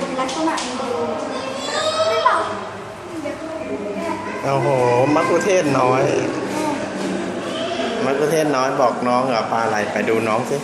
จะเป็นลักษณะนี้ไม่เปล่โอ้โหมักคุเทศน้อย มักคุเทศน้อยบอกน้องเหรอปลาอะไรไปดูน้องสิ